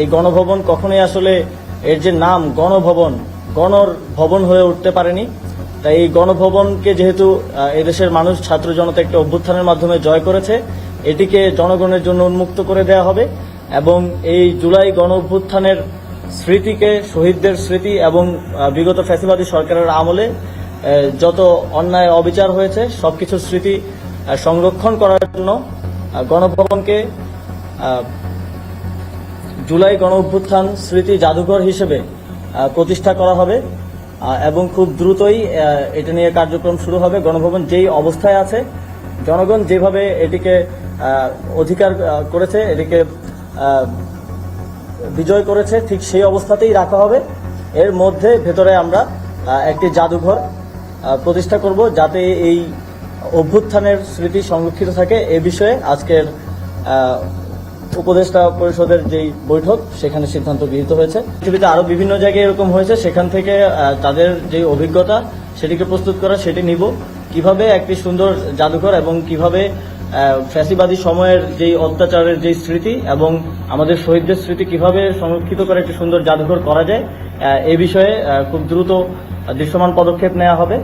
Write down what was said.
এই গণভবন কখনোই আসলে এর যে নাম গণভবন, গণর ভবন হয়ে উঠতে পারেনি। তাই এই গণভবনকে যেহেতু এদেশের মানুষ, ছাত্র জনতা একটা অভ্যুত্থানের মাধ্যমে জয় করেছে, এটিকে জনগণের জন্য উন্মুক্ত করে দেওয়া হবে এবং এই জুলাই গণ অভ্যুত্থানের স্মৃতিকে, শহীদদের স্মৃতি এবং বিগত ফ্যাসিবাদী সরকারের আমলে যত অন্যায় অবিচার হয়েছে, সবকিছুর স্মৃতি সংরক্ষণ করার জন্য গণভবনকে জুলাই গণ অভ্যুত্থান স্মৃতি জাদুঘর হিসেবে প্রতিষ্ঠা করা হবে এবং খুব দ্রুতই এটা নিয়ে কার্যক্রম শুরু হবে। গণভবন যেই অবস্থায় আছে, জনগণ যেভাবে এটিকে অধিকার করেছে, এটিকে বিজয় করেছে, ঠিক সেই অবস্থাতেই রাখা হবে। এর মধ্যে ভেতরে আমরা একটি জাদুঘর প্রতিষ্ঠা করব, যাতে এই অভ্যুত্থানের স্মৃতি সংরক্ষিত থাকে। এ বিষয়ে আজকের উপদেষ্টা পরিষদের যেই বৈঠক, সেখানে সিদ্ধান্ত গৃহীত হয়েছে। পৃথিবীতে আরও বিভিন্ন জায়গায় এরকম হয়েছে, সেখান থেকে তাদের যে অভিজ্ঞতা, সেটিকে প্রস্তুত করা, সেটি নিব। কীভাবে একটি সুন্দর জাদুঘর এবং কীভাবে ফ্যাসিবাদী সময়ের যেই অত্যাচারের যেই স্মৃতি এবং আমাদের শহীদদের স্মৃতি কীভাবে সংরক্ষিত করে একটি সুন্দর জাদুঘর করা যায় এ বিষয়ে খুব দ্রুত দৃশ্যমান পদক্ষেপ নেওয়া হবে।